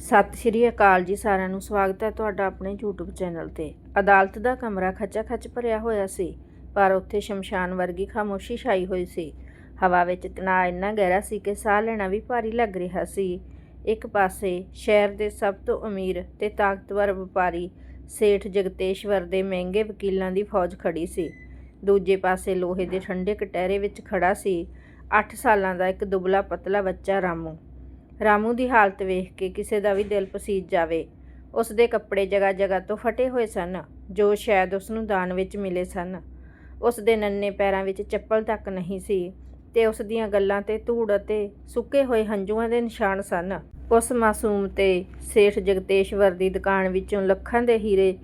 ਸਤਿ ਸ਼੍ਰੀ ਅਕਾਲ ਜੀ ਸਾਰਿਆਂ ਨੂੰ, ਸਵਾਗਤ ਹੈ ਤੁਹਾਡਾ ਆਪਣੇ YouTube ਚੈਨਲ ਤੇ। ਅਦਾਲਤ ਦਾ ਕਮਰਾ ਖੱਚਾ ਖੱਚ ਭਰਿਆ ਹੋਇਆ ਸੀ, ਪਰ ਉੱਥੇ ਸ਼ਮਸ਼ਾਨ ਵਰਗੀ ਖਾਮੋਸ਼ੀ ਛਾਈ ਹੋਈ ਸੀ। ਹਵਾ ਵਿੱਚ ਤਣਾਅ ਇੰਨਾ ਗਹਿਰਾ ਸੀ ਕਿ ਸਾਹ ਲੈਣਾ ਵੀ ਭਾਰੀ ਲੱਗ ਰਿਹਾ ਸੀ। ਇੱਕ ਪਾਸੇ ਸ਼ਹਿਰ ਦੇ ਸਭ ਤੋਂ ਅਮੀਰ ਤੇ ਤਾਕਤਵਰ ਵਪਾਰੀ ਸੇਠ ਜਗਤੇਸ਼ਵਰ ਦੇ ਮਹਿੰਗੇ ਵਕੀਲਾਂ ਦੀ ਫੌਜ ਖੜੀ ਸੀ। ਦੂਜੇ ਪਾਸੇ ਲੋਹੇ ਦੇ ਠੰਡੇ ਕਟਹਿਰੇ ਵਿੱਚ ਖੜਾ ਸੀ। 8 ਸਾਲਾਂ ਦਾ ਇੱਕ ਦੁਬਲਾ ਪਤਲਾ ਬੱਚਾ ਰਾਮੂ। ਰਾਮੂ ਦੀ ਹਾਲਤ ਵੇਖ ਕੇ ਕਿਸੇ ਦਾ ਵੀ ਦਿਲ ਪਸੀਜ ਜਾਵੇ। ਉਸ ਦੇ ਕੱਪੜੇ ਜਗ੍ਹਾ ਜਗ੍ਹਾ ਤੋਂ ਫਟੇ ਹੋਏ ਸਨ, ਜੋ ਸ਼ਾਇਦ ਉਸ ਨੂੰ ਦਾਨ ਵਿੱਚ ਮਿਲੇ ਸਨ। ਉਸ ਦੇ ਨੰਨੇ ਪੈਰਾਂ ਵਿੱਚ ਚੱਪਲ ਤੱਕ ਨਹੀਂ ਸੀ ਤੇ ਉਸ ਦੀਆਂ ਗੱਲਾਂ ਤੇ ਧੂੜ ਅਤੇ ਸੁੱਕੇ ਹੋਏ ਹੰਝੂਆਂ ਦੇ ਨਿਸ਼ਾਨ ਸਨ। ਉਸ ਮਾਸੂਮ ਤੇ ਸੇਠ ਜਗਤੇਸ਼ਵਰ ਦੀ ਦੁਕਾਨ ਵਿੱਚੋਂ ਲੱਖਾਂ ਦੇ ਹੀਰੇ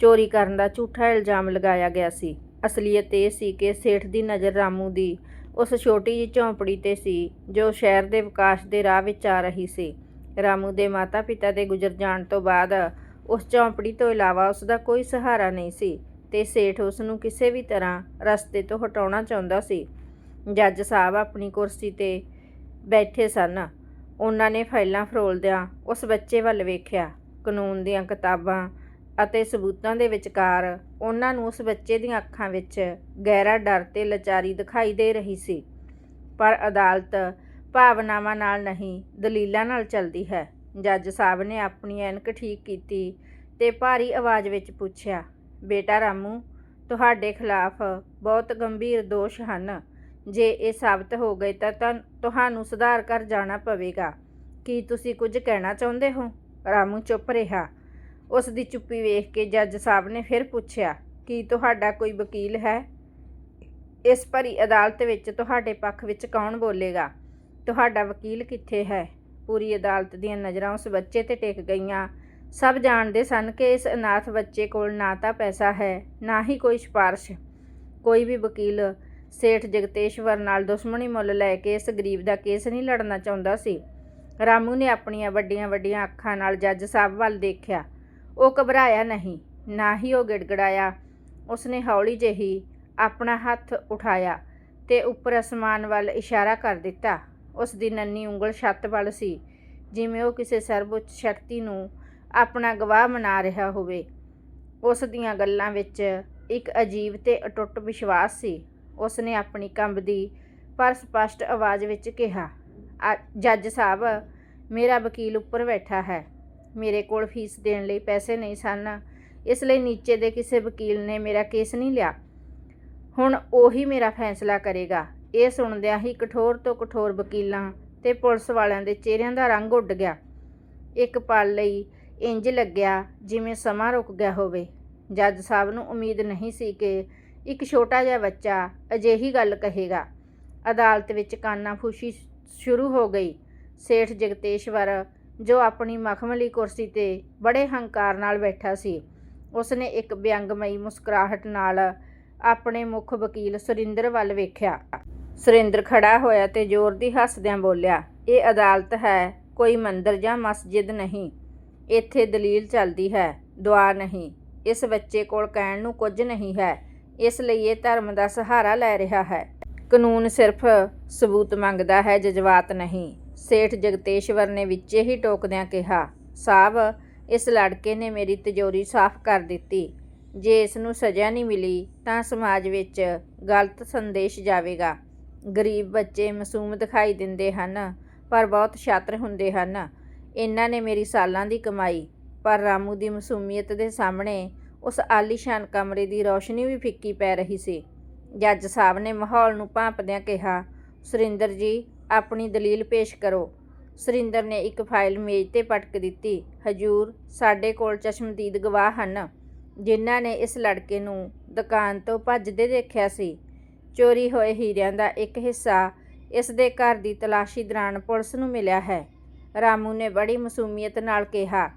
ਚੋਰੀ ਕਰਨ ਦਾ ਝੂਠਾ ਇਲਜ਼ਾਮ ਲਗਾਇਆ ਗਿਆ ਸੀ। ਅਸਲੀਅਤ ਇਹ ਸੀ ਕਿ ਸੇਠ ਦੀ ਨਜ਼ਰ ਰਾਮੂ ਦੀ ਉਸ ਛੋਟੀ ਜਿਹੀ ਝੌਂਪੜੀ ਤੇ ਸੀ, ਜੋ ਸ਼ਹਿਰ ਦੇ ਵਿਕਾਸ ਦੇ ਰਾਹ ਵਿੱਚ ਆ ਰਹੀ ਸੀ। ਰਾਮੂ ਦੇ ਮਾਤਾ-ਪਿਤਾ ਦੇ ਗੁਜ਼ਰ ਜਾਣ ਤੋਂ ਬਾਅਦ ਉਸ ਝੌਂਪੜੀ ਤੋਂ ਇਲਾਵਾ ਉਸ ਦਾ ਕੋਈ ਸਹਾਰਾ ਨਹੀਂ ਸੀ ਤੇ ਸੇਠ ਉਸ ਨੂੰ ਕਿਸੇ ਵੀ ਤਰ੍ਹਾਂ ਰਸਤੇ ਤੋਂ ਹਟਾਉਣਾ ਚਾਹੁੰਦਾ ਸੀ। ਜੱਜ ਸਾਹਿਬ ਆਪਣੀ ਕੁਰਸੀ ਤੇ ਬੈਠੇ ਸਨ। ਉਹਨਾਂ ਨੇ ਫਾਈਲਾਂ ਫਰੋਲਦਿਆਂ ਉਸ ਬੱਚੇ ਵੱਲ ਵੇਖਿਆ। ਕਾਨੂੰਨ ਦੀਆਂ ਕਿਤਾਬਾਂ ਅਤੇ ਸਬੂਤਾਂ ਦੇ ਵਿਚਕਾਰ ਉਹਨਾਂ ਨੂੰ ਉਸ ਬੱਚੇ ਦੀਆਂ ਅੱਖਾਂ ਵਿੱਚ ਗਹਿਰਾ ਡਰ ਤੇ ਲਚਾਰੀ ਦਿਖਾਈ ਦੇ ਰਹੀ ਸੀ। ਪਰ ਅਦਾਲਤ ਭਾਵਨਾਵਾਂ ਨਾਲ ਨਹੀਂ, ਦਲੀਲਾਂ ਨਾਲ ਚੱਲਦੀ ਹੈ। ਜੱਜ ਸਾਹਿਬ ਨੇ ਆਪਣੀ ਐਨਕ ਠੀਕ ਕੀਤੀ ਤੇ ਭਾਰੀ ਆਵਾਜ਼ ਵਿੱਚ ਪੁੱਛਿਆ, ਬੇਟਾ ਰਾਮੂ, ਤੁਹਾਡੇ ਖਿਲਾਫ ਬਹੁਤ ਗੰਭੀਰ ਦੋਸ਼ ਹਨ। ਜੇ ਇਹ ਸਾਬਤ ਹੋ ਗਏ ਤਾਂ ਤਾਂ ਤੁਹਾਨੂੰ ਸੁਧਾਰ ਕਰ ਜਾਣਾ ਪਵੇਗਾ। ਕੀ ਤੁਸੀਂ ਕੁਝ ਕਹਿਣਾ ਚਾਹੁੰਦੇ ਹੋ? ਰਾਮੂ ਚੁੱਪ ਰਿਹਾ। ਉਸ ਦੀ ਚੁੱਪੀ ਵੇਖ ਕੇ ਜੱਜ ਸਾਹਿਬ ਨੇ ਫਿਰ ਪੁੱਛਿਆ, ਕੀ ਤੁਹਾਡਾ ਕੋਈ ਵਕੀਲ ਹੈ? ਇਸ ਭਰੀ ਅਦਾਲਤ ਵਿੱਚ ਤੁਹਾਡੇ ਪੱਖ ਵਿੱਚ ਕੌਣ ਬੋਲੇਗਾ? ਤੁਹਾਡਾ ਵਕੀਲ ਕਿੱਥੇ ਹੈ ਪੂਰੀ ਅਦਾਲਤ ਦੀਆਂ ਨਜ਼ਰਾਂ ਉਸ ਬੱਚੇ ਤੇ ਟਿਕ ਗਈਆਂ। ਸਭ ਜਾਣਦੇ ਸਨ ਕਿ ਇਸ ਅਨਾਥ ਬੱਚੇ ਕੋਲ ਨਾ ਤਾਂ ਪੈਸਾ ਹੈ, ਨਾ ਹੀ ਕੋਈ ਸਿਫਾਰਿਸ਼। ਕੋਈ ਵੀ ਵਕੀਲ ਸੇਠ ਜਗਤੇਸ਼ਵਰ ਨਾਲ ਦੁਸ਼ਮਣੀ ਮੁੱਲ ਲੈ ਕੇ ਇਸ ਗਰੀਬ ਦਾ ਕੇਸ ਨਹੀਂ ਲੜਨਾ ਚਾਹੁੰਦਾ ਸੀ। ਰਾਮੂ ਨੇ ਆਪਣੀਆਂ ਵੱਡੀਆਂ ਵੱਡੀਆਂ ਅੱਖਾਂ ਨਾਲ ਜੱਜ ਸਾਹਿਬ ਵੱਲ ਦੇਖਿਆ। ਉਹ ਘਬਰਾਇਆ ਨਹੀਂ, ਨਾ ਹੀ ਉਹ ਗਿੜਗੜਾਇਆ। ਉਸਨੇ ਹੌਲੀ ਜਿਹੀ ਆਪਣਾ ਹੱਥ ਉਠਾਇਆ ਤੇ ਉੱਪਰ ਅਸਮਾਨ ਵੱਲ ਇਸ਼ਾਰਾ ਕਰ ਦਿੱਤਾ। ਉਸ ਦੀ ਨੰਨੀ ਉਂਗਲ ਛੱਤ ਵੱਲ ਸੀ, ਜਿਵੇਂ ਉਹ ਕਿਸੇ ਸਰਵਉੱਚ ਸ਼ਕਤੀ ਨੂੰ ਆਪਣਾ ਗਵਾਹ ਮਨਾ ਰਿਹਾ ਹੋਵੇ। ਉਸ ਦੀਆਂ ਗੱਲਾਂ ਵਿੱਚ ਇੱਕ ਅਜੀਬ ਤੇ ਅਟੁੱਟ ਵਿਸ਼ਵਾਸ ਸੀ। ਉਸ ਨੇ ਆਪਣੀ ਕੰਬਦੀ ਪਰ ਸਪਸ਼ਟ ਆਵਾਜ਼ ਵਿੱਚ ਕਿਹਾ, "ਆ- ਜੱਜ ਸਾਹਿਬ, ਮੇਰਾ ਵਕੀਲ ਉੱਪਰ ਬੈਠਾ ਹੈ। ਮੇਰੇ ਕੋਲ ਫੀਸ ਦੇਣ ਲਈ ਪੈਸੇ ਨਹੀਂ ਸਨ। ਇਸ ਲਈ ਨੀਚੇ ਦੇ ਕਿਸੇ ਵਕੀਲ ਨੇ ਮੇਰਾ ਕੇਸ ਨਹੀਂ ਲਿਆ। ਹੁਣ ਉਹੀ ਮੇਰਾ ਫੈਸਲਾ ਕਰੇਗਾ। ਇਹ ਸੁਣਦਿਆਂ ਹੀ ਕਠੋਰ ਤੋਂ ਕਠੋਰ ਵਕੀਲਾਂ ਤੇ ਪੁਲਿਸ ਵਾਲਿਆਂ ਦੇ ਚਿਹਰਿਆਂ ਦਾ ਰੰਗ ਉੱਡ ਗਿਆ। ਇੱਕ ਪਲ ਲਈ ਇੰਜ ਲੱਗਿਆ ਜਿਵੇਂ ਸਮਾਂ ਰੁਕ ਗਿਆ ਹੋਵੇ। ਜੱਜ ਸਾਹਿਬ ਨੂੰ ਉਮੀਦ ਨਹੀਂ ਸੀ ਕਿ ਇੱਕ ਛੋਟਾ ਜਿਹਾ ਬੱਚਾ ਅਜਿਹੀ ਗੱਲ ਕਹੇਗਾ। ਅਦਾਲਤ ਵਿੱਚ ਕਾਨਾਫੂਸ਼ੀ ਸ਼ੁਰੂ ਹੋ ਗਈ। ਸੇਠ ਜਗਤੇਸ਼ਵਰ ਜੋ ਆਪਣੀ ਮਖਮਲੀ ਕੁਰਸੀ ਤੇ ਬੜੇ ਹੰਕਾਰ ਨਾਲ ਬੈਠਾ ਸੀ। ਉਸਨੇ ਇੱਕ ਵਿਅੰਗਮਈ ਮੁਸਕਰਾਹਟ ਨਾਲ ਆਪਣੇ ਮੁੱਖ ਵਕੀਲ ਸੁਰਿੰਦਰ ਵੱਲ ਵੇਖਿਆ। ਸੁਰਿੰਦਰ ਖੜਾ ਹੋਇਆ ਤੇ ਜ਼ੋਰ ਦੀ ਹੱਸਦਿਆਂ ਬੋਲਿਆ, ਇਹ ਅਦਾਲਤ ਹੈ, ਕੋਈ ਮੰਦਰ ਜਾਂ ਮਸਜਿਦ ਨਹੀਂ। ਇੱਥੇ ਦਲੀਲ ਚੱਲਦੀ ਹੈ, ਦੁਆ ਨਹੀਂ। ਇਸ ਬੱਚੇ ਕੋਲ ਕਹਿਣ ਨੂੰ ਕੁਝ ਨਹੀਂ ਹੈ। ਇਸ ਲਈ ਇਹ ਧਰਮ ਦਾ ਸਹਾਰਾ ਲੈ ਰਿਹਾ ਹੈ। ਕਾਨੂੰਨ ਸਿਰਫ ਸਬੂਤ ਮੰਗਦਾ ਹੈ, ਜਜ਼ਬਾਤ ਨਹੀਂ। ਸੇਠ ਜਗਤੇਸ਼ਵਰ ਨੇ ਵਿੱਚੇ ਹੀ ਟੋਕਦਿਆਂ ਕਿਹਾ ਸਾਹਿਬ ਇਸ ਲੜਕੇ ਨੇ ਮੇਰੀ ਤਿਜੋਰੀ ਸਾਫ਼ ਕਰ ਦਿੱਤੀ। ਜੇ ਇਸ ਨੂੰ ਸਜ਼ਾ ਨਹੀਂ ਮਿਲੀ, ਤਾਂ ਸਮਾਜ ਵਿੱਚ ਗਲਤ ਸੰਦੇਸ਼ ਜਾਵੇਗਾ। ਗਰੀਬ ਬੱਚੇ ਮਾਸੂਮ ਦਿਖਾਈ ਦਿੰਦੇ ਹਨ, ਪਰ ਬਹੁਤ ਛਾਤਰ ਹੁੰਦੇ ਹਨ। ਇਹਨਾਂ ਨੇ ਮੇਰੀ ਸਾਲਾਂ ਦੀ ਕਮਾਈ, ਪਰ ਰਾਮੂ ਦੀ ਮਾਸੂਮੀਅਤ ਦੇ ਸਾਹਮਣੇ ਉਸ ਆਲੀਸ਼ਾਨ ਕਮਰੇ ਦੀ ਰੌਸ਼ਨੀ ਵੀ ਫਿੱਕੀ ਪੈ ਰਹੀ ਸੀ। ਜੱਜ ਸਾਹਿਬ ਨੇ ਮਾਹੌਲ ਨੂੰ ਭਾਂਪਦਿਆਂ ਕਿਹਾ, ਸੁਰਿੰਦਰ ਜੀ ਆਪਣੀ ਦਲੀਲ ਪੇਸ਼ ਕਰੋ। ਸੁਰਿੰਦਰ ਨੇ ਇੱਕ ਫਾਈਲ ਮੇਜ਼ ਤੇ ਪਟਕ ਦਿੱਤੀ। ਹਜੂਰ, ਸਾਡੇ ਕੋਲ ਚਸ਼ਮਦੀਦ ਗਵਾਹ ਹਨ, ਜਿਨ੍ਹਾਂ ਨੇ ਇਸ ਲੜਕੇ ਨੂੰ ਦੁਕਾਨ ਤੋਂ ਭੱਜਦੇ ਦੇਖਿਆ ਸੀ। ਚੋਰੀ ਹੋਏ ਹੀਰਿਆਂ ਦਾ ਇੱਕ ਹਿੱਸਾ ਇਸ ਦੇ ਘਰ ਦੀ ਤਲਾਸ਼ੀ ਦੌਰਾਨ ਪੁਲਿਸ ਨੂੰ ਮਿਲਿਆ ਹੈ। ਰਾਮੂ ਨੇ ਬੜੀ ਮਸੂਮੀਅਤ ਨਾਲ ਕਿਹਾ,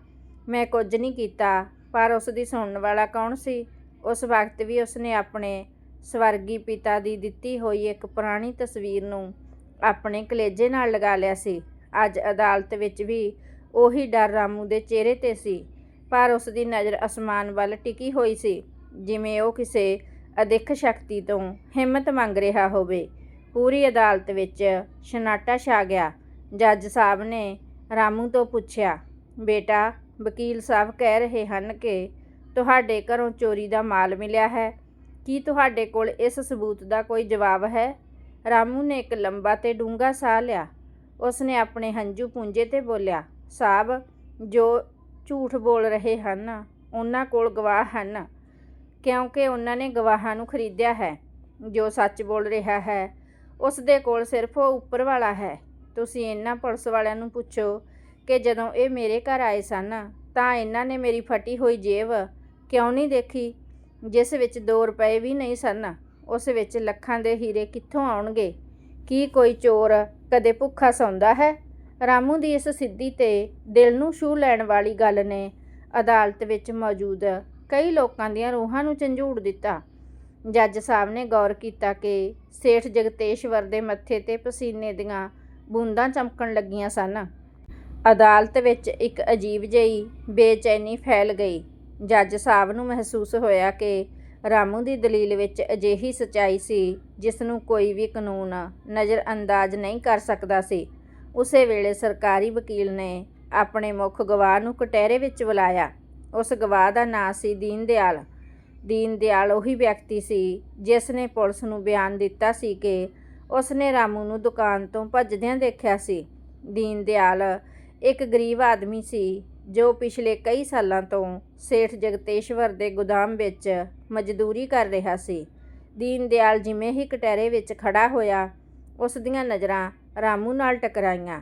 ਮੈਂ ਕੁਝ ਨਹੀਂ ਕੀਤਾ, ਪਰ ਉਸ ਦੀ ਸੁਣਨ ਵਾਲਾ ਕੌਣ ਸੀ? ਉਸ ਵਕਤ ਵੀ ਉਸਨੇ ਆਪਣੇ ਸਵਰਗੀ ਪਿਤਾ ਦੀ ਦਿੱਤੀ ਹੋਈ ਇੱਕ ਪੁਰਾਣੀ ਤਸਵੀਰ ਨੂੰ ਆਪਣੇ ਕਲੇਜੇ ਨਾਲ ਲਗਾ ਲਿਆ ਸੀ। ਅੱਜ ਅਦਾਲਤ ਵਿੱਚ ਵੀ ਉਹੀ ਡਰ ਰਾਮੂ ਦੇ ਚਿਹਰੇ ਤੇ ਸੀ, ਪਰ ਉਸ ਦੀ ਨਜ਼ਰ ਅਸਮਾਨ ਵੱਲ ਟਿਕੀ ਹੋਈ ਸੀ, ਜਿਵੇਂ ਉਹ ਕਿਸੇ ਅਦਿੱਖ ਸ਼ਕਤੀ ਤੋਂ ਹਿੰਮਤ ਮੰਗ ਰਿਹਾ ਹੋਵੇ। ਪੂਰੀ ਅਦਾਲਤ ਵਿੱਚ ਸ਼ਨਾਟਾ ਛਾ ਗਿਆ। ਜੱਜ ਸਾਹਿਬ ਨੇ ਰਾਮੂ ਤੋਂ ਪੁੱਛਿਆ, ਬੇਟਾ, ਵਕੀਲ ਸਾਹਿਬ ਕਹਿ ਰਹੇ ਹਨ ਕਿ ਤੁਹਾਡੇ ਘਰੋਂ ਚੋਰੀ ਦਾ ਮਾਲ ਮਿਲਿਆ ਹੈ। ਕੀ ਤੁਹਾਡੇ ਕੋਲ ਇਸ ਸਬੂਤ ਦਾ ਕੋਈ ਜਵਾਬ ਹੈ? ਰਾਮੂ ਨੇ ਇੱਕ ਲੰਬਾ ਤੇ ਡੂੰਘਾ ਸਾਹ ਲਿਆ। ਉਸ ਨੇ ਆਪਣੇ ਹੰਝੂ ਪੂੰਝੇ ਤੇ ਬੋਲਿਆ ਸਾਹਿਬ ਜੋ ਝੂਠ ਬੋਲ ਰਹੇ ਹਨ, ਉਹਨਾਂ ਕੋਲ ਗਵਾਹ ਹਨ, ਕਿਉਂਕਿ ਉਹਨਾਂ ਨੇ ਗਵਾਹਾਂ ਨੂੰ ਖਰੀਦਿਆ ਹੈ। ਜੋ ਸੱਚ ਬੋਲ ਰਿਹਾ ਹੈ ਉਸ ਦੇ ਕੋਲ ਸਿਰਫ ਉਹ ਉੱਪਰ ਵਾਲਾ ਹੈ। ਤੁਸੀਂ ਇਹਨਾਂ ਪੁਲਿਸ ਵਾਲਿਆਂ ਨੂੰ ਪੁੱਛੋ ਕਿ ਜਦੋਂ ਇਹ ਮੇਰੇ ਘਰ ਆਏ ਸਨ, ਤਾਂ ਇਹਨਾਂ ਨੇ ਮੇਰੀ ਫਟੀ ਹੋਈ ਜੇਬ ਕਿਉਂ ਨਹੀਂ ਦੇਖੀ, ਜਿਸ ਵਿੱਚ 2 ਰੁਪਏ ਵੀ ਨਹੀਂ ਸਨ? ਉਸ ਵਿੱਚ ਲੱਖਾਂ ਦੇ ਹੀਰੇ ਕਿੱਥੋਂ ਆਉਣਗੇ? ਕੀ ਕੋਈ ਚੋਰ ਕਦੇ ਭੁੱਖਾ ਸੌਂਦਾ ਹੈ? ਰਾਮੂ ਦੀ ਇਸ ਸਿੱਧੀ ਤੇ ਦਿਲ ਨੂੰ ਛੂ ਲੈਣ ਵਾਲੀ ਗੱਲ ਨੇ ਅਦਾਲਤ ਵਿੱਚ ਮੌਜੂਦ ਕਈ ਲੋਕਾਂ ਦੀਆਂ ਰੂਹਾਂ ਨੂੰ ਝੰਜੂੜ ਦਿੱਤਾ। ਜੱਜ ਸਾਹਿਬ ਨੇ ਗੌਰ ਕੀਤਾ ਕਿ ਸੇਠ ਜਗਤੇਸ਼ਵਰ ਦੇ ਮੱਥੇ ਤੇ ਪਸੀਨੇ ਦੀਆਂ ਬੂੰਦਾਂ ਚਮਕਣ ਲੱਗੀਆਂ ਸਨ। ਅਦਾਲਤ ਵਿੱਚ ਇੱਕ ਅਜੀਬ ਜਿਹੀ ਬੇਚੈਨੀ ਫੈਲ ਗਈ। ਜੱਜ ਸਾਹਿਬ ਨੂੰ ਮਹਿਸੂਸ ਹੋਇਆ ਕਿ ਰਾਮੂ ਦੀ ਦਲੀਲ ਵਿੱਚ ਅਜਿਹੀ ਸਚਾਈ ਸੀ ਜਿਸ ਨੂੰ ਕੋਈ ਵੀ ਕਾਨੂੰਨ ਨਜ਼ਰ ਅੰਦਾਜ਼ ਨਹੀਂ ਕਰ ਸਕਦਾ ਸੀ। ਉਸੇ ਵੇਲੇ ਸਰਕਾਰੀ ਵਕੀਲ ਨੇ ਆਪਣੇ ਮੁੱਖ ਗਵਾਹ ਨੂੰ ਕਟਹਿਰੇ ਵਿੱਚ ਬੁਲਾਇਆ। ਉਸ ਗਵਾਹ ਦਾ ਨਾਂ ਸੀ ਦੀਨ ਦਿਆਲ। ਦੀਨ ਦਿਆਲ ਉਹੀ ਵਿਅਕਤੀ ਸੀ, ਜਿਸ ਨੇ ਪੁਲਿਸ ਨੂੰ ਬਿਆਨ ਦਿੱਤਾ ਸੀ ਕਿ ਉਸ ਨੇ ਰਾਮੂ ਨੂੰ ਦੁਕਾਨ ਤੋਂ ਭੱਜਦਿਆਂ ਦੇਖਿਆ ਸੀ। ਦੀਨ ਦਿਆਲ ਇੱਕ ਗਰੀਬ ਆਦਮੀ ਸੀ ਜੋ ਪਿਛਲੇ ਕਈ ਸਾਲਾਂ ਤੋਂ ਸੇਠ ਜਗਤੇਸ਼ਵਰ ਦੇ ਗੋਦਾਮ ਵਿੱਚ ਮਜ਼ਦੂਰੀ ਕਰ ਰਿਹਾ ਸੀ। ਦੀਨ ਦਿਆਲ ਜਿਵੇਂ ਹੀ ਕਟਹਿਰੇ ਵਿੱਚ ਖੜਾ ਹੋਇਆ, ਉਸ ਦੀਆਂ ਨਜ਼ਰਾਂ ਰਾਮੂ ਨਾਲ ਟਕਰਾਈਆਂ।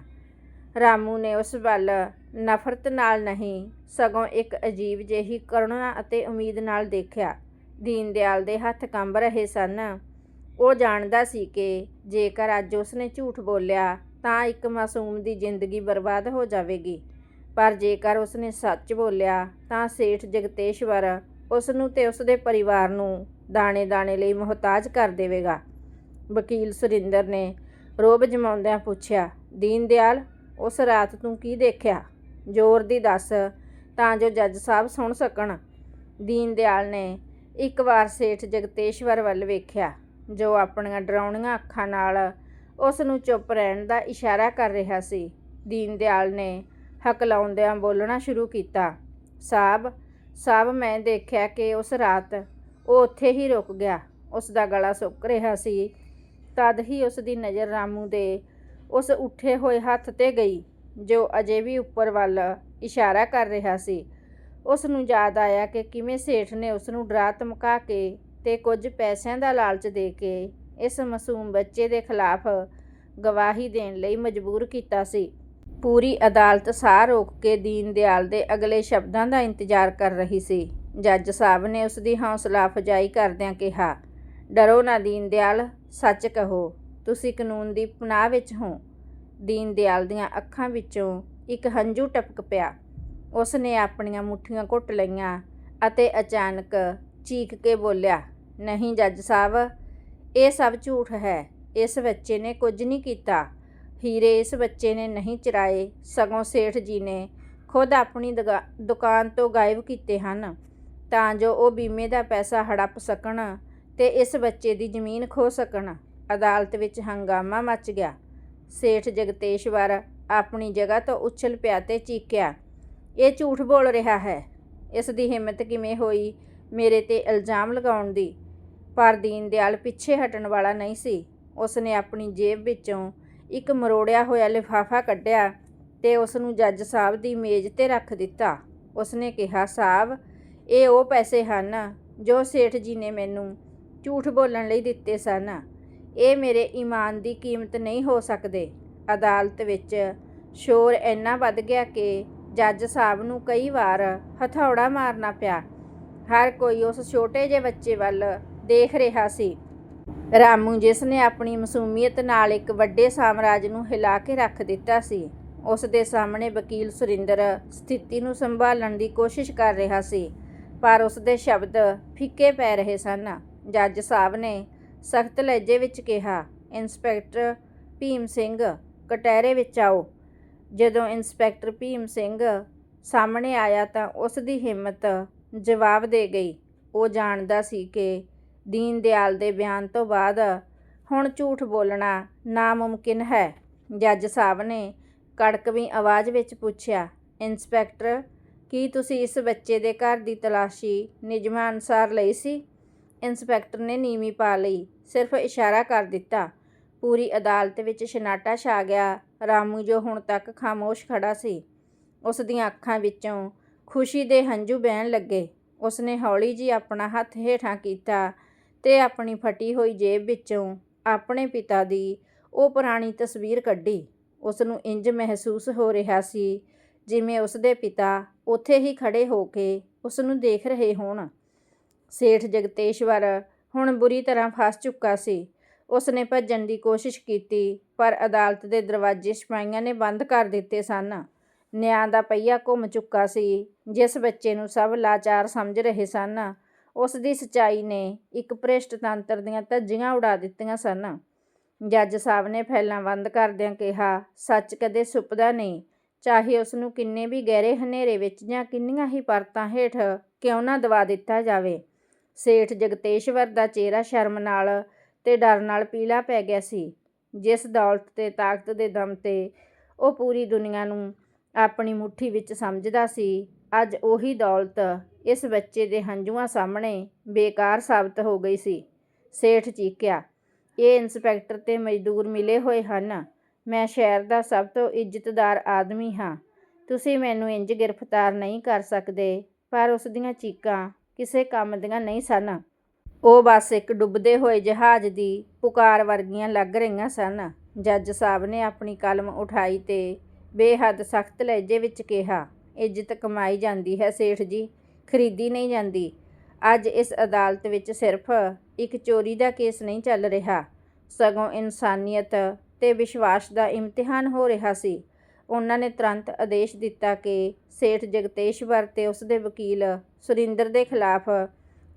ਰਾਮੂ ਨੇ ਉਸ ਵੱਲ ਨਫ਼ਰਤ ਨਾਲ ਨਹੀਂ, ਸਗੋਂ ਇੱਕ ਅਜੀਬ ਜਿਹੀ ਕਰੁਣਾ ਅਤੇ ਉਮੀਦ ਨਾਲ ਦੇਖਿਆ। ਦੀਨ ਦਿਆਲ ਦੇ ਹੱਥ ਕੰਬ ਰਹੇ ਸਨ। ਉਹ ਜਾਣਦਾ ਸੀ ਕਿ ਜੇਕਰ ਅੱਜ ਉਸਨੇ ਝੂਠ ਬੋਲਿਆ, ਤਾਂ ਇੱਕ ਮਾਸੂਮ ਦੀ ਜ਼ਿੰਦਗੀ ਬਰਬਾਦ ਹੋ ਜਾਵੇਗੀ। ਪਰ ਜੇਕਰ ਉਸਨੇ ਸੱਚ ਬੋਲਿਆ ਤਾਂ ਸੇਠ ਜਗਤੇਸ਼ਵਰ ਉਸ ਨੂੰ ਤੇ ਉਸ ਦੇ ਪਰਿਵਾਰ ਨੂੰ ਦਾਣੇ-ਦਾਣੇ ਲਈ ਮੁਹਤਾਜ ਕਰ ਦੇਵੇਗਾ। ਵਕੀਲ ਸੁਰਿੰਦਰ ਨੇ ਰੋਬ ਜਮਾਉਂਦਿਆਂ ਪੁੱਛਿਆ, ਦੀਨ ਦਿਆਲ, ਉਸ ਰਾਤ ਤੂੰ ਕੀ ਦੇਖਿਆ? ਜ਼ੋਰ ਦੀ ਦੱਸ, ਤਾਂ ਜੋ ਜੱਜ ਸਾਹਿਬ ਸੁਣ ਸਕਣ। ਦੀਨ ਦਿਆਲ ਨੇ ਇੱਕ ਵਾਰ ਸੇਠ ਜਗਤੇਸ਼ਵਰ ਵੱਲ ਵੇਖਿਆ, ਜੋ ਆਪਣੀਆਂ ਡਰਾਉਣੀਆਂ ਅੱਖਾਂ ਨਾਲ ਉਸ ਨੂੰ ਚੁੱਪ ਰਹਿਣ ਦਾ ਇਸ਼ਾਰਾ ਕਰ ਰਿਹਾ ਸੀ। ਦੀਨ ਦਿਆਲ ਨੇ ਹਕਲਾਉਂਦਿਆਂ ਬੋਲਣਾ ਸ਼ੁਰੂ ਕੀਤਾ। ਸਾਹਿਬ ਸਾਹਿਬ ਮੈਂ ਦੇਖਿਆ ਕਿ ਉਸ ਰਾਤ ਉਹ ਉੱਥੇ ਹੀ ਰੁਕ ਗਿਆ। ਉਸ ਦਾ ਗਲਾ ਸੁੱਕ ਰਿਹਾ ਸੀ। ਤਦ ਹੀ ਉਸ ਦੀ ਨਜ਼ਰ ਰਾਮੂ ਦੇ ਉਸ ਉੱਠੇ ਹੋਏ ਹੱਥ ਤੇ ਗਈ, ਜੋ ਅਜੇ ਵੀ ਉੱਪਰ ਵੱਲ ਇਸ਼ਾਰਾ ਕਰ ਰਿਹਾ ਸੀ। ਉਸ ਨੂੰ ਯਾਦ ਆਇਆ ਕਿ ਕਿਵੇਂ ਸੇਠ ਨੇ ਉਸ ਨੂੰ ਡਰਾ ਧਮਕਾ ਕੇ ਤੇ ਕੁਝ ਪੈਸਿਆਂ ਦਾ ਲਾਲਚ ਦੇ ਕੇ ਇਸ ਮਾਸੂਮ ਬੱਚੇ ਦੇ ਖਿਲਾਫ ਗਵਾਹੀ ਦੇਣ ਲਈ ਮਜਬੂਰ ਕੀਤਾ ਸੀ। ਪੂਰੀ ਅਦਾਲਤ ਸਾਹ ਰੋਕ ਕੇ ਦੀਨ ਦਿਆਲ ਦੇ ਅਗਲੇ ਸ਼ਬਦਾਂ ਦਾ ਇੰਤਜ਼ਾਰ ਕਰ ਰਹੀ ਸੀ। ਜੱਜ ਸਾਹਿਬ ਨੇ ਉਸ ਦੀ ਹੌਸਲਾ ਅਫਜਾਈ ਕਰਦਿਆਂ ਕਿਹਾ, ਡਰੋ ਨਾ ਦੀਨ ਦਿਆਲ, ਸੱਚ ਕਹੋ, ਤੁਸੀਂ ਕਾਨੂੰਨ ਦੀ ਪਨਾਹ ਵਿੱਚ ਹੋ। ਦੀਨ ਦਿਆਲ ਦੀਆਂ ਅੱਖਾਂ ਵਿੱਚੋਂ ਇੱਕ ਹੰਝੂ ਟਪਕ ਪਿਆ। ਉਸ ਨੇ ਆਪਣੀਆਂ ਮੁੱਠੀਆਂ ਘੁੱਟ ਲਈਆਂ ਅਤੇ ਅਚਾਨਕ ਚੀਕ ਕੇ ਬੋਲਿਆ, ਨਹੀਂ ਜੱਜ ਸਾਹਿਬ, ਇਹ ਸਭ ਝੂਠ ਹੈ। ਇਸ ਬੱਚੇ ਨੇ ਕੁਝ ਨਹੀਂ ਕੀਤਾ। ਹੀਰੇ ਇਸ ਬੱਚੇ ਨੇ ਨਹੀਂ ਚਰਾਏ, ਸਗੋਂ ਸੇਠ ਜੀ ਨੇ ਖੁਦ ਆਪਣੀ ਦਗਾ- ਦੁਕਾਨ ਤੋਂ ਗਾਇਬ ਕੀਤੇ ਹਨ। ਤਾਂ ਜੋ ਉਹ ਬੀਮੇ ਦਾ ਪੈਸਾ ਹੜੱਪ ਸਕਣ ਤੇ ਇਸ ਬੱਚੇ ਦੀ ਜ਼ਮੀਨ ਖੋ ਸਕਣ, ਅਦਾਲਤ ਵਿੱਚ ਹੰਗਾਮਾ ਮਚ ਗਿਆ। ਸੇਠ ਜਗਤੇਸ਼ਵਰ ਆਪਣੀ ਜਗ੍ਹਾ ਤੋਂ ਉਛਲ ਪਿਆ ਤੇ ਚੀਕਿਆ, ਇਹ ਝੂਠ ਬੋਲ ਰਿਹਾ ਹੈ। ਇਸ ਦੀ ਹਿੰਮਤ ਕਿਵੇਂ ਹੋਈ ਮੇਰੇ ਤੇ ਇਲਜ਼ਾਮ ਲਗਾਉਣ ਦੀ? ਪਰ ਦੀਨ ਦਿਆਲ ਪਿੱਛੇ ਹਟਣ ਵਾਲਾ ਨਹੀਂ ਸੀ। ਉਸ ਨੇ ਆਪਣੀ ਜੇਬ ਵਿੱਚੋਂ ਇੱਕ ਮਰੋੜਿਆ ਹੋਇਆ ਲਿਫਾਫਾ ਕੱਢਿਆ ਤੇ ਉਸ ਨੂੰ ਜੱਜ ਸਾਹਿਬ ਦੀ ਮੇਜ਼ ਤੇ ਰੱਖ ਦਿੱਤਾ। ਉਸਨੇ ਕਿਹਾ, ਸਾਹਿਬ, ਇਹ ਉਹ ਪੈਸੇ ਹਨ ਜੋ ਸੇਠ ਜੀ ਨੇ ਮੈਨੂੰ ਝੂਠ ਬੋਲਣ ਲਈ ਦਿੱਤੇ ਸਨ। ਇਹ ਮੇਰੇ ਈਮਾਨ ਦੀ ਕੀਮਤ ਨਹੀਂ ਹੋ ਸਕਦੇ। ਅਦਾਲਤ ਵਿੱਚ ਸ਼ੋਰ ਇੰਨਾ ਵੱਧ ਗਿਆ ਕਿ ਜੱਜ ਸਾਹਿਬ ਨੂੰ ਕਈ ਵਾਰ ਹਥੌੜਾ ਮਾਰਨਾ ਪਿਆ। ਹਰ ਕੋਈ ਉਸ ਛੋਟੇ ਜਿਹੇ ਬੱਚੇ ਵੱਲ ਦੇਖ ਰਿਹਾ ਸੀ। ਰਾਮੂ ਜਿਸ ਨੇ ਆਪਣੀ ਮਸੂਮੀਅਤ ਨਾਲ ਇੱਕ ਵੱਡੇ ਸਾਮਰਾਜ ਨੂੰ ਹਿਲਾ ਕੇ ਰੱਖ ਦਿੱਤਾ ਸੀ, ਉਸ ਦੇ ਸਾਹਮਣੇ ਵਕੀਲ ਸੁਰਿੰਦਰ ਸਥਿਤੀ ਨੂੰ ਸੰਭਾਲਣ ਦੀ ਕੋਸ਼ਿਸ਼ ਕਰ ਰਿਹਾ ਸੀ, ਪਰ ਉਸ ਦੇ ਸ਼ਬਦ ਫਿੱਕੇ ਪੈ ਰਹੇ ਸਨ। ਜੱਜ ਸਾਹਿਬ ਨੇ ਸਖਤ ਲਹਿਜੇ ਵਿੱਚ ਕਿਹਾ, ਇੰਸਪੈਕਟਰ ਭੀਮ ਸਿੰਘ, ਕਟਹਿਰੇ ਵਿੱਚ ਆਓ। ਜਦੋਂ ਇੰਸਪੈਕਟਰ ਭੀਮ ਸਿੰਘ ਸਾਹਮਣੇ ਆਇਆ ਤਾਂ ਉਸ ਦੀ ਹਿੰਮਤ ਜਵਾਬ ਦੇ ਗਈ। ਉਹ ਜਾਣਦਾ ਸੀ ਕਿ ਦੀਨ ਦਿਆਲ ਦੇ ਬਿਆਨ ਤੋਂ ਬਾਅਦ ਹੁਣ ਝੂਠ ਬੋਲਣਾ ਨਾਮੁਮਕਿਨ ਹੈ। ਜੱਜ ਸਾਹਿਬ ਨੇ ਕੜਕਵੀਂ ਆਵਾਜ਼ ਵਿੱਚ ਪੁੱਛਿਆ, ਇੰਸਪੈਕਟਰ, ਕੀ ਤੁਸੀਂ ਇਸ ਬੱਚੇ ਦੇ ਘਰ ਦੀ ਤਲਾਸ਼ੀ ਨਿਯਮਾਂ ਅਨੁਸਾਰ ਲਈ ਸੀ? ਇੰਸਪੈਕਟਰ ਨੇ ਨੀਵੀਂ ਪਾ ਲਈ, ਸਿਰਫ ਇਸ਼ਾਰਾ ਕਰ ਦਿੱਤਾ। ਪੂਰੀ ਅਦਾਲਤ ਵਿੱਚ ਸ਼ਨਾਟਾ ਛਾ ਗਿਆ, ਰਾਮੂ ਜੋ ਹੁਣ ਤੱਕ ਖਾਮੋਸ਼ ਖੜਾ ਸੀ। ਉਸ ਦੀਆਂ ਅੱਖਾਂ ਵਿੱਚੋਂ ਖੁਸ਼ੀ ਦੇ ਹੰਝੂ ਵਹਿਣ ਲੱਗੇ। ਉਸਨੇ ਹੌਲੀ ਜੀ ਆਪਣਾ ਹੱਥ ਹੇਠਾਂ ਕੀਤਾ ਤੇ ਆਪਣੀ ਫਟੀ ਹੋਈ ਜੇਬ ਵਿੱਚੋਂ ਆਪਣੇ ਪਿਤਾ ਦੀ ਉਹ ਪੁਰਾਣੀ ਤਸਵੀਰ ਕੱਢੀ। ਉਸ ਨੂੰ ਇੰਜ ਮਹਿਸੂਸ ਹੋ ਰਿਹਾ ਸੀ ਜਿਵੇਂ ਉਸਦੇ ਪਿਤਾ ਉੱਥੇ ਹੀ ਖੜੇ ਹੋ ਕੇ ਉਸ ਨੂੰ ਦੇਖ ਰਹੇ ਹੋਣ। ਸੇਠ ਜਗਤੇਸ਼ਵਰ ਹੁਣ ਬੁਰੀ ਤਰ੍ਹਾਂ ਫਸ ਚੁੱਕਾ ਸੀ। ਉਸਨੇ ਭੱਜਣ ਦੀ ਕੋਸ਼ਿਸ਼ ਕੀਤੀ, ਪਰ ਅਦਾਲਤ ਦੇ ਦਰਵਾਜ਼ੇ ਸਿਪਾਹੀਆਂ ਨੇ ਬੰਦ ਕਰ ਦਿੱਤੇ ਸਨ। ਨਿਆਂ ਦਾ ਪਹੀਆ ਘੁੰਮ ਚੁੱਕਾ ਸੀ, ਜਿਸ ਬੱਚੇ ਨੂੰ ਸਭ ਲਾਚਾਰ ਸਮਝ ਰਹੇ ਸਨ। ਉਸ ਦੀ ਸਚਾਈ ਨੇ ਇੱਕ ਭ੍ਰਿਸ਼ਟ ਤੰਤਰ ਦੀਆਂ ਧੱਜੀਆਂ ਉਡਾ ਦਿੱਤੀਆਂ ਸਨ। ਜੱਜ ਸਾਹਿਬ ਨੇ ਫੈਲਾਂ ਬੰਦ ਕਰਦਿਆਂ ਕਿਹਾ, ਸੱਚ ਕਦੇ ਸੁਪਦਾ ਨਹੀਂ। ਚਾਹੇ ਉਸ ਨੂੰ ਕਿੰਨੇ ਵੀ ਗਹਿਰੇ ਹਨੇਰੇ ਵਿੱਚ ਜਾਂ ਕਿੰਨੀਆਂ ਹੀ ਪਰਤਾਂ ਹੇਠ ਕਿਉਂ ਨਾ ਦਵਾ ਦਿੱਤਾ ਜਾਵੇ। ਸੇਠ ਜਗਤੇਸ਼ਵਰ ਦਾ ਚਿਹਰਾ ਸ਼ਰਮ ਨਾਲ ਤੇ ਡਰ ਨਾਲ ਪੀਲਾ ਪੈ ਗਿਆ ਸੀ। ਜਿਸ ਦੌਲਤ ਤੇ ਤਾਕਤ ਦੇ ਦਮ ਤੇ ਉਹ ਪੂਰੀ ਦੁਨੀਆ ਨੂੰ ਆਪਣੀ ਮੁਠੀ ਵਿੱਚ ਸਮਝਦਾ ਸੀ, ਅੱਜ ਉਹੀ ਦੌਲਤ ਇਸ ਬੱਚੇ ਦੇ ਹੰਝੂਆਂ ਸਾਹਮਣੇ ਬੇਕਾਰ ਸਾਬਤ ਹੋ ਗਈ ਸੀ। ਸੇਠ ਚੀਕਿਆ, ਇਹ ਇੰਸਪੈਕਟਰ ਤੇ ਮਜ਼ਦੂਰ ਮਿਲੇ ਹੋਏ ਹਨ। ਮੈਂ ਸ਼ਹਿਰ ਦਾ ਸਭ ਤੋਂ ਇੱਜ਼ਤਦਾਰ ਆਦਮੀ ਹਾਂ। ਤੁਸੀਂ ਮੈਨੂੰ ਇੰਜ ਗ੍ਰਿਫਤਾਰ ਨਹੀਂ ਕਰ ਸਕਦੇ, ਪਰ ਉਸ ਦੀਆਂ ਚੀਕਾਂ ਕਿਸੇ ਕੰਮ ਦੀਆਂ ਨਹੀਂ ਸਨ। ਉਹ ਬਸ ਇੱਕ ਡੁੱਬਦੇ ਹੋਏ ਜਹਾਜ਼ ਦੀ ਪੁਕਾਰ ਵਰਗੀਆਂ ਲੱਗ ਰਹੀਆਂ ਸਨ। ਜੱਜ ਸਾਹਿਬ ਨੇ ਆਪਣੀ ਕਲਮ ਉਠਾਈ ਤੇ ਬੇਹੱਦ ਸਖਤ ਲਹਿਜੇ ਵਿੱਚ ਕਿਹਾ, ਇੱਜ਼ਤ ਕਮਾਈ ਜਾਂਦੀ ਹੈ, ਸੇਠ ਜੀ। ਖਰੀਦੀ ਨਹੀਂ ਜਾਂਦੀ। ਅੱਜ ਇਸ ਅਦਾਲਤ ਵਿੱਚ ਸਿਰਫ ਇੱਕ ਚੋਰੀ ਦਾ ਕੇਸ ਨਹੀਂ ਚੱਲ ਰਿਹਾ। ਸਗੋਂ ਇਨਸਾਨੀਅਤ ਤੇ ਵਿਸ਼ਵਾਸ ਦਾ ਇਮਤਿਹਾਨ ਹੋ ਰਿਹਾ ਸੀ। ਉਹਨਾਂ ਨੇ ਤੁਰੰਤ ਆਦੇਸ਼ ਦਿੱਤਾ ਕਿ ਸੇਠ ਜਗਤੇਸ਼ਵਰ ਤੇ ਉਸ ਦੇ ਵਕੀਲ ਸੁਰਿੰਦਰ ਦੇ ਖਿਲਾਫ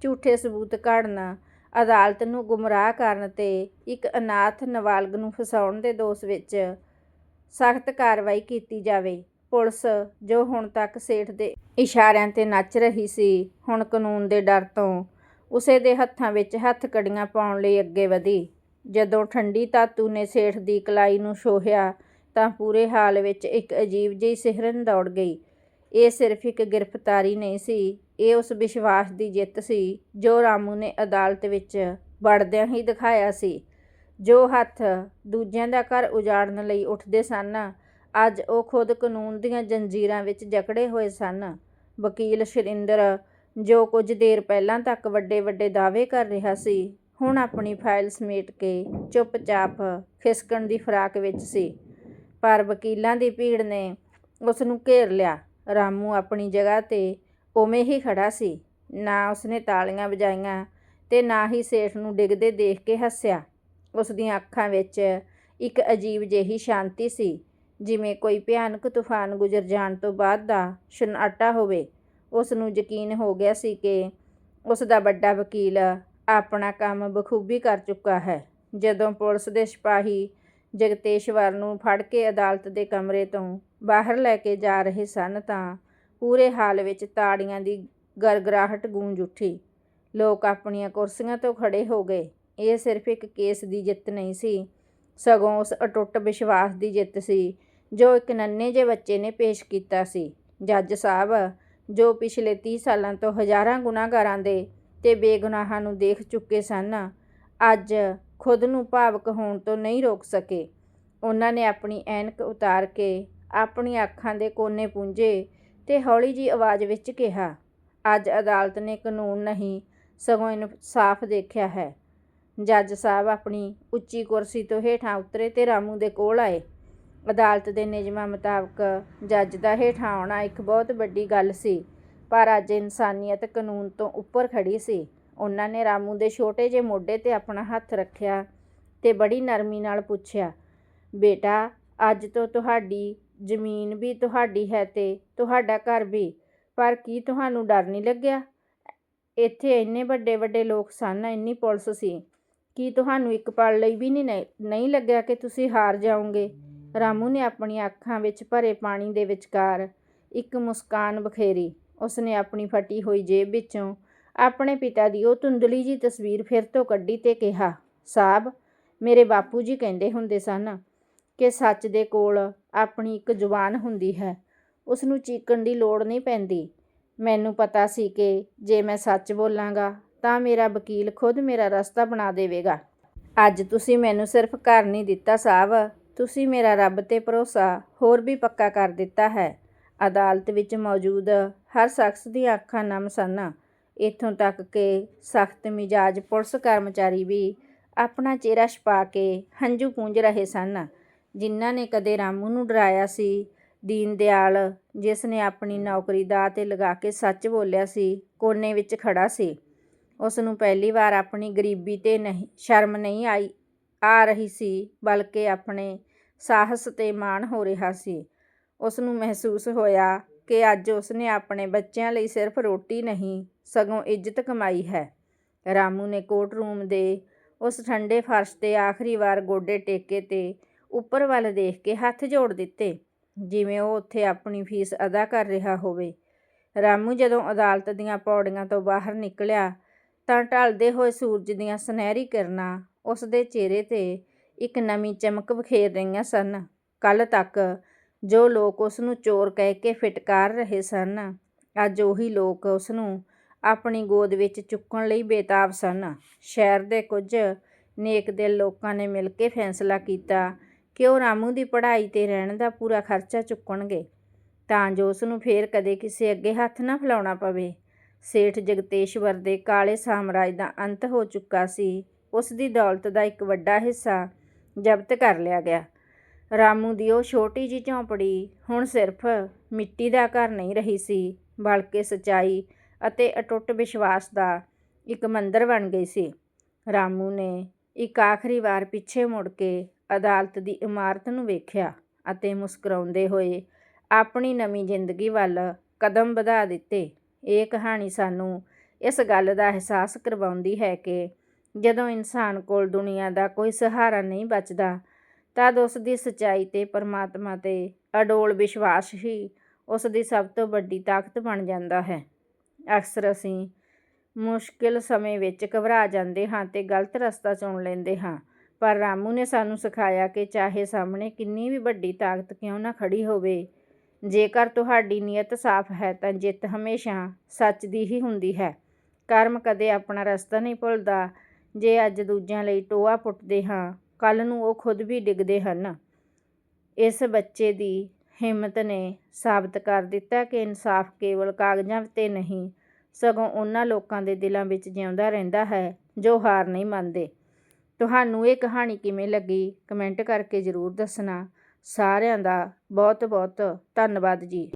ਝੂਠੇ ਸਬੂਤ ਘੜਨ ਅਦਾਲਤ ਨੂੰ ਗੁੰਮਰਾਹ ਕਰਨ ਤੇ ਇੱਕ ਅਨਾਥ ਨਵਾਲਗ ਨੂੰ ਫਸਾਉਣ ਦੇ ਦੋਸ਼ ਵਿੱਚ ਸਖਤ ਕਾਰਵਾਈ ਕੀਤੀ ਜਾਵੇ। ਪੁਲਿਸ ਜੋ ਹੁਣ ਤੱਕ ਸੇਠ ਦੇ ਇਸ਼ਾਰਿਆਂ ਤੇ ਨੱਚ ਰਹੀ ਸੀ, ਹੁਣ ਕਾਨੂੰਨ ਦੇ ਡਰ ਤੋਂ ਉਸੇ ਦੇ ਹੱਥਾਂ ਵਿੱਚ ਹੱਥ ਕੜੀਆਂ ਪਾਉਣ ਲਈ ਅੱਗੇ ਵਧੀ। ਜਦੋਂ ਠੰਡੀ ਧਾਤੂ ਨੇ ਸੇਠ ਦੀ ਕਲਾਈ ਨੂੰ ਛੋਹਿਆ, ਤਾਂ ਪੂਰੇ ਹਾਲ ਵਿੱਚ ਇੱਕ ਅਜੀਬ ਜਿਹੀ ਸਿਹਰਨ ਦੌੜ ਗਈ। ਇਹ ਸਿਰਫ ਇੱਕ ਗ੍ਰਿਫਤਾਰੀ ਨਹੀਂ ਸੀ, ਇਹ ਉਸ ਵਿਸ਼ਵਾਸ ਦੀ ਜਿੱਤ ਸੀ, ਜੋ ਰਾਮੂ ਨੇ ਅਦਾਲਤ ਵਿੱਚ ਵੜਦਿਆਂ ਹੀ ਦਿਖਾਇਆ ਸੀ। ਜੋ ਹੱਥ ਦੂਜਿਆਂ ਦਾ ਘਰ ਉਜਾੜਨ ਲਈ ਉੱਠਦੇ ਸਨ ਅੱਜ ਉਹ ਖੁਦ ਕਾਨੂੰਨ ਦੀਆਂ ਜੰਜੀਰਾਂ ਵਿੱਚ ਜਕੜੇ ਹੋਏ ਸਨ। ਵਕੀਲ ਸ਼ਰਿੰਦਰ, ਜੋ ਕੁਝ ਦੇਰ ਪਹਿਲਾਂ ਤੱਕ ਵੱਡੇ ਵੱਡੇ ਦਾਅਵੇ ਕਰ ਰਿਹਾ ਸੀ, ਹੁਣ ਆਪਣੀ ਫਾਈਲ ਸਮੇਟ ਕੇ ਚੁੱਪਚਾਪ ਖਿਸਕਣ ਦੀ ਫਰਾਕ ਵਿੱਚ ਸੀ। ਪਰ ਵਕੀਲਾਂ ਦੀ ਭੀੜ ਨੇ ਉਸ ਨੂੰ ਘੇਰ ਲਿਆ। ਰਾਮੂ ਆਪਣੀ ਜਗ੍ਹਾ ਤੇ ਉਵੇਂ ਹੀ ਖੜਾ ਸੀ। ਨਾ ਉਸਨੇ ਤਾਲੀਆਂ ਵਜਾਈਆਂ ਤੇ ਨਾ ਹੀ ਸੇਠ ਨੂੰ ਡਿੱਗਦੇ ਦੇਖ ਕੇ ਹੱਸਿਆ। ਉਸ ਦੀਆਂ ਅੱਖਾਂ ਵਿੱਚ ਇੱਕ ਅਜੀਬ ਜਿਹੀ ਸ਼ਾਂਤੀ ਸੀ। ਜਿਵੇਂ ਕੋਈ ਭਿਆਨਕ ਤੂਫਾਨ ਗੁਜ਼ਰ ਜਾਣ ਤੋਂ ਬਾਅਦ ਦਾ ਸ਼ਨਾਟਾ ਹੋਵੇ, ਉਸ ਨੂੰ ਯਕੀਨ ਹੋ ਗਿਆ ਸੀ ਕਿ ਉਸ ਦਾ ਵੱਡਾ ਵਕੀਲ ਆਪਣਾ ਕੰਮ ਬਖੂਬੀ ਕਰ ਚੁੱਕਾ ਹੈ। ਜਦੋਂ ਪੁਲਿਸ ਦੇ ਸਿਪਾਹੀ ਜਗਤੇਸ਼ਵਰ ਨੂੰ ਫੜ ਕੇ ਅਦਾਲਤ ਦੇ ਕਮਰੇ ਤੋਂ ਬਾਹਰ ਲੈ ਕੇ ਜਾ ਰਹੇ ਸਨ ਤਾਂ ਪੂਰੇ ਹਾਲ ਵਿੱਚ ਤਾੜੀਆਂ ਦੀ ਗਰਗਰਾਹਟ ਗੂੰਜ ਉੱਠੀ। ਲੋਕ ਆਪਣੀਆਂ ਕੁਰਸੀਆਂ ਤੋਂ ਖੜੇ ਹੋ ਗਏ। ਇਹ ਸਿਰਫ ਇੱਕ ਕੇਸ ਦੀ ਜਿੱਤ ਨਹੀਂ ਸੀ, ਸਗੋਂ ਉਸ ਅਟੁੱਟ ਵਿਸ਼ਵਾਸ ਦੀ ਜਿੱਤ ਸੀ ਜੋ ਇੱਕ ਨੰਨੇ ਜਿਹੇ ਬੱਚੇ ਨੇ ਪੇਸ਼ ਕੀਤਾ ਸੀ। ਜੱਜ ਸਾਹਿਬ, ਜੋ ਪਿਛਲੇ 30 ਸਾਲਾਂ ਤੋਂ ਹਜ਼ਾਰਾਂ ਗੁਨਾਹਗਾਰਾਂ ਦੇ ਤੇ ਬੇਗੁਨਾਹਾਂ ਨੂੰ ਦੇਖ ਚੁੱਕੇ ਸਨ, ਅੱਜ ਖੁਦ ਨੂੰ ਭਾਵਕ ਹੋਣ ਤੋਂ ਨਹੀਂ ਰੋਕ ਸਕੇ। ਉਹਨਾਂ ਨੇ ਆਪਣੀ ਐਨਕ ਉਤਾਰ ਕੇ ਆਪਣੀਆਂ ਅੱਖਾਂ ਦੇ ਕੋਨੇ ਪੂੰਝੇ ਤੇ ਹੌਲੀ ਜੀ ਆਵਾਜ਼ ਵਿੱਚ ਕਿਹਾ, ਅੱਜ ਅਦਾਲਤ ਨੇ ਕਾਨੂੰਨ ਨਹੀਂ, ਸਗੋਂ ਇਨਸਾਫ ਦੇਖਿਆ ਹੈ। ਜੱਜ ਸਾਹਿਬ ਆਪਣੀ ਉੱਚੀ ਕੁਰਸੀ ਤੋਂ ਹੇਠਾਂ ਉਤਰੇ ਤੇ ਰਾਮੂ ਦੇ ਕੋਲ ਆਏ। ਅਦਾਲਤ ਦੇ ਨਿਯਮਾਂ ਮੁਤਾਬਕ ਜੱਜ ਦਾ ਹੇਠਾਂ ਆਉਣਾ ਇੱਕ ਬਹੁਤ ਵੱਡੀ ਗੱਲ ਸੀ, ਪਰ ਅੱਜ ਇਨਸਾਨੀਅਤ ਕਾਨੂੰਨ ਤੋਂ ਉੱਪਰ ਖੜੀ ਸੀ। ਉਹਨਾਂ ਨੇ ਰਾਮੂ ਦੇ ਛੋਟੇ ਜਿਹੇ ਮੋਢੇ ਤੇ ਆਪਣਾ ਹੱਥ ਰੱਖਿਆ ਤੇ ਬੜੀ ਨਰਮੀ ਨਾਲ ਪੁੱਛਿਆ, ਬੇਟਾ, ਅੱਜ ਤੋਂ ਤੁਹਾਡੀ ਜ਼ਮੀਨ ਵੀ ਤੁਹਾਡੀ ਹੈ ਤੇ ਤੁਹਾਡਾ ਘਰ ਵੀ, ਪਰ ਕੀ ਤੁਹਾਨੂੰ ਡਰ ਨਹੀਂ ਲੱਗਿਆ? ਇੱਥੇ ਇੰਨੇ ਵੱਡੇ ਵੱਡੇ ਲੋਕ ਸਨ, ਇੰਨੀ ਪੁਲਿਸ ਸੀ। ਕੀ ਤੁਹਾਨੂੰ ਇੱਕ ਪਲ ਲਈ ਵੀ ਨਹੀਂ ਨਹੀਂ ਲੱਗਿਆ ਕਿ ਤੁਸੀਂ ਹਾਰ ਜਾਓਗੇ? ਰਾਮੂ ਨੇ ਆਪਣੀਆਂ ਅੱਖਾਂ ਵਿੱਚ ਭਰੇ ਪਾਣੀ ਦੇ ਵਿਚਕਾਰ ਇੱਕ ਮੁਸਕਾਨ ਬਖੇਰੀ। ਉਸਨੇ ਆਪਣੀ ਫਟੀ ਹੋਈ ਜੇਬ ਵਿੱਚੋਂ ਆਪਣੇ ਪਿਤਾ ਦੀ ਉਹ ਧੁੰਦਲੀ ਜੀ ਤਸਵੀਰ ਫਿਰ ਤੋਂ ਕੱਢੀ ਤੇ ਕਿਹਾ ਸਾਹਿਬ ਮੇਰੇ ਬਾਪੂ ਜੀ ਕਹਿੰਦੇ ਹੁੰਦੇ ਸਨ ਕਿ ਸੱਚ ਦੇ ਕੋਲ ਆਪਣੀ ਇੱਕ ਜ਼ੁਬਾਨ ਹੁੰਦੀ ਹੈ। ਉਸ ਨੂੰ ਚੀਕਣ ਦੀ ਲੋੜ ਨਹੀਂ ਪੈਂਦੀ। ਮੈਨੂੰ ਪਤਾ ਸੀ ਕਿ ਜੇ ਮੈਂ ਸੱਚ ਬੋਲਾਂਗਾ ਤਾਂ ਮੇਰਾ ਵਕੀਲ ਖੁਦ ਮੇਰਾ ਰਸਤਾ ਬਣਾ ਦੇਵੇਗਾ। ਅੱਜ ਤੁਸੀਂ ਮੈਨੂੰ ਸਿਰਫ ਘਰ ਨਹੀਂ ਦਿੱਤਾ ਸਾਹਿਬ ਤੁਸੀਂ ਮੇਰਾ ਰੱਬ ਤੇ ਭਰੋਸਾ ਹੋਰ ਵੀ ਪੱਕਾ ਕਰ ਦਿੱਤਾ ਹੈ। ਅਦਾਲਤ ਵਿੱਚ ਮੌਜੂਦ ਹਰ ਸ਼ਖਸ ਦੀਆਂ ਅੱਖਾਂ ਨਮ ਸਨ ਇੱਥੋਂ ਤੱਕ ਕਿ ਸਖਤ ਮਿਜਾਜ ਪੁਲਿਸ ਕਰਮਚਾਰੀ ਵੀ ਆਪਣਾ ਚਿਹਰਾ ਛਪਾ ਕੇ ਹੰਝੂ ਪੂੰਝ ਰਹੇ ਸਨ। ਜਿਨ੍ਹਾਂ ਨੇ ਕਦੇ ਰਾਮੂ ਨੂੰ ਡਰਾਇਆ ਸੀ, ਦੀਨ ਦਿਆਲ ਜਿਸ ਨੇ ਆਪਣੀ ਨੌਕਰੀ ਦਾ ਤੇ ਲਗਾ ਕੇ ਸੱਚ ਬੋਲਿਆ ਸੀ, ਕੋਨੇ ਵਿੱਚ ਖੜਾ ਸੀ। ਉਸ ਨੂੰ ਪਹਿਲੀ ਵਾਰ ਆਪਣੀ ਗਰੀਬੀ ਤੇ ਨਹੀਂ, ਸ਼ਰਮ ਨਹੀਂ ਆਈ, ਆ ਰਹੀ ਸੀ, ਬਲਕਿ ਆਪਣੇ ਸਾਹਸ ਤੇ ਮਾਣ ਹੋ ਰਿਹਾ ਸੀ। ਉਸ ਨੂੰ ਮਹਿਸੂਸ ਹੋਇਆ ਕਿ ਅੱਜ ਉਸ ਨੇ ਆਪਣੇ ਬੱਚਿਆਂ ਲਈ ਸਿਰਫ ਰੋਟੀ ਨਹੀਂ, ਸਗੋਂ ਇੱਜ਼ਤ ਕਮਾਈ ਹੈ। ਰਾਮੂ ਨੇ ਕੋਟ ਰੂਮ ਦੇ ਉਸ ਠੰਡੇ ਫਰਸ਼ ਤੇ ਆਖਰੀ ਵਾਰ ਗੋਡੇ ਟੇਕੇ ਤੇ ਉੱਪਰ ਵੱਲ ਦੇਖ ਕੇ ਹੱਥ ਜੋੜ ਦਿੱਤੇ। ਜਿਵੇਂ ਉਹ ਉੱਥੇ ਆਪਣੀ ਫੀਸ ਅਦਾ ਕਰ ਰਿਹਾ ਹੋਵੇ। ਰਾਮੂ ਜਦੋਂ ਅਦਾਲਤ ਦੀਆਂ ਪੌੜੀਆਂ ਤੋਂ ਬਾਹਰ ਨਿਕਲਿਆ ਤਾਂ ਢਲਦੇ ਹੋਏ ਸੂਰਜ ਦੀਆਂ ਸੁਨਹਿਰੀ ਕਿਰਨਾਂ ਉਸ ਦੇ ਚਿਹਰੇ ਤੇ ਇੱਕ ਨਵੀਂ ਚਮਕ ਵਿਖੇਰ ਰਹੀਆਂ ਸਨ। ਕੱਲ ਤੱਕ ਜੋ ਲੋਕ ਉਸ ਨੂੰ ਚੋਰ ਕਹਿ ਕੇ ਫਿਟਕਾਰ ਰਹੇ ਸਨ, ਅੱਜ ਉਹੀ ਲੋਕ ਉਸ ਨੂੰ ਆਪਣੀ ਗੋਦ ਵਿੱਚ ਚੁੱਕਣ ਲਈ ਬੇਤਾਬ ਸਨ। ਸ਼ਹਿਰ ਦੇ ਕੁਝ ਨੇਕ ਦਿਲ ਲੋਕਾਂ ਨੇ ਮਿਲ ਕੇ ਫੈਸਲਾ ਕੀਤਾ ਕਿ ਉਹ ਰਾਮੂ ਦੀ ਪੜ੍ਹਾਈ ਤੇ ਰਹਿਣ ਦਾ ਪੂਰਾ ਖਰਚਾ ਚੁੱਕਣਗੇ, ਤਾਂ ਜੋ ਉਸ ਨੂੰ ਫੇਰ ਕਦੇ ਕਿਸੇ ਅੱਗੇ ਹੱਥ ਨਾ ਫੈਲਾਉਣਾ ਪਵੇ। ਸੇਠ ਜਗਤੇਸ਼ਵਰ ਦੇ ਕਾਲੇ ਸਾਮਰਾਜ ਦਾ ਅੰਤ ਹੋ ਚੁੱਕਾ ਸੀ। ਉਸ ਦੀ ਦੌਲਤ ਦਾ ਇੱਕ ਵੱਡਾ ਹਿੱਸਾ ਜ਼ਬਤ ਕਰ ਲਿਆ ਗਿਆ। ਰਾਮੂ ਦੀ ਉਹ ਛੋਟੀ ਜਿਹੀ ਝੌਂਪੜੀ ਹੁਣ ਸਿਰਫ ਮਿੱਟੀ ਦਾ ਘਰ ਨਹੀਂ ਰਹੀ ਸੀ, ਬਲਕਿ ਸਚਾਈ ਅਤੇ ਅਟੁੱਟ ਵਿਸ਼ਵਾਸ ਦਾ ਇੱਕ ਮੰਦਰ ਬਣ ਗਈ ਸੀ। ਰਾਮੂ ਨੇ ਇੱਕ ਆਖਰੀ ਵਾਰ ਪਿੱਛੇ ਮੁੜ ਕੇ ਅਦਾਲਤ ਦੀ ਇਮਾਰਤ ਨੂੰ ਵੇਖਿਆ ਅਤੇ ਮੁਸਕਰਾਉਂਦੇ ਹੋਏ ਆਪਣੀ ਨਵੀਂ ਜ਼ਿੰਦਗੀ ਵੱਲ ਕਦਮ ਵਧਾ ਦਿੱਤੇ। ਇਹ ਕਹਾਣੀ ਸਾਨੂੰ ਇਸ ਗੱਲ ਦਾ ਅਹਿਸਾਸ ਕਰਵਾਉਂਦੀ ਹੈ ਕਿ ਜਦੋਂ ਇਨਸਾਨ ਕੋਲ ਦੁਨੀਆ ਦਾ ਕੋਈ ਸਹਾਰਾ ਨਹੀਂ ਬਚਦਾ, ਤਦ ਉਸ ਦੀ ਸਚਾਈ ਤੇ ਪਰਮਾਤਮਾ ਤੇ ਅਡੋਲ ਵਿਸ਼ਵਾਸ ਹੀ ਉਸ ਦੀ ਸਭ ਤੋਂ ਵੱਡੀ ਤਾਕਤ ਬਣ ਜਾਂਦਾ ਹੈ। ਅਕਸਰ ਅਸੀਂ ਮੁਸ਼ਕਿਲ ਸਮੇਂ ਵਿੱਚ ਘਬਰਾ ਜਾਂਦੇ ਹਾਂ ਤੇ ਗਲਤ ਰਸਤਾ ਚੁਣ ਲੈਂਦੇ ਹਾਂ, ਪਰ ਰਾਮੂ ਨੇ ਸਾਨੂੰ ਸਿਖਾਇਆ ਕਿ ਚਾਹੇ ਸਾਹਮਣੇ ਕਿੰਨੀ ਵੀ ਵੱਡੀ ਤਾਕਤ ਕਿਉਂ ਨਾ ਖੜੀ ਹੋਵੇ, ਜੇਕਰ ਤੁਹਾਡੀ ਨੀਅਤ ਸਾਫ਼ ਹੈ ਤਾਂ ਜਿੱਤ ਹਮੇਸ਼ਾ ਸੱਚ ਦੀ ਹੀ ਹੁੰਦੀ ਹੈ। ਕਰਮ ਕਦੇ ਆਪਣਾ ਰਸਤਾ ਨਹੀਂ ਭੁੱਲਦਾ ਜੇ ਅੱਜ ਦੂਜਿਆਂ ਲਈ ਟੋਆ ਪੁੱਟਦੇ ਹਾਂ ਕੱਲ ਨੂੰ ਉਹ ਖੁਦ ਵੀ ਡਿੱਗਦੇ ਹਨ। ਇਸ ਬੱਚੇ ਦੀ ਹਿੰਮਤ ਨੇ ਸਾਬਤ ਕਰ ਦਿੱਤਾ ਕਿ ਇਨਸਾਫ ਕੇਵਲ ਕਾਗਜ਼ਾਂ 'ਤੇ ਨਹੀਂ, ਸਗੋਂ ਉਹਨਾਂ ਲੋਕਾਂ ਦੇ ਦਿਲਾਂ ਵਿੱਚ ਜਿਉਂਦਾ ਰਹਿੰਦਾ ਹੈ, ਜੋ ਹਾਰ ਨਹੀਂ ਮੰਨਦੇ। ਤੁਹਾਨੂੰ ਇਹ ਕਹਾਣੀ ਕਿਵੇਂ ਲੱਗੀ, ਕਮੈਂਟ ਕਰਕੇ ਜ਼ਰੂਰ ਦੱਸਣਾ। ਸਾਰਿਆਂ ਦਾ ਬਹੁਤ ਬਹੁਤ ਧੰਨਵਾਦ ਜੀ।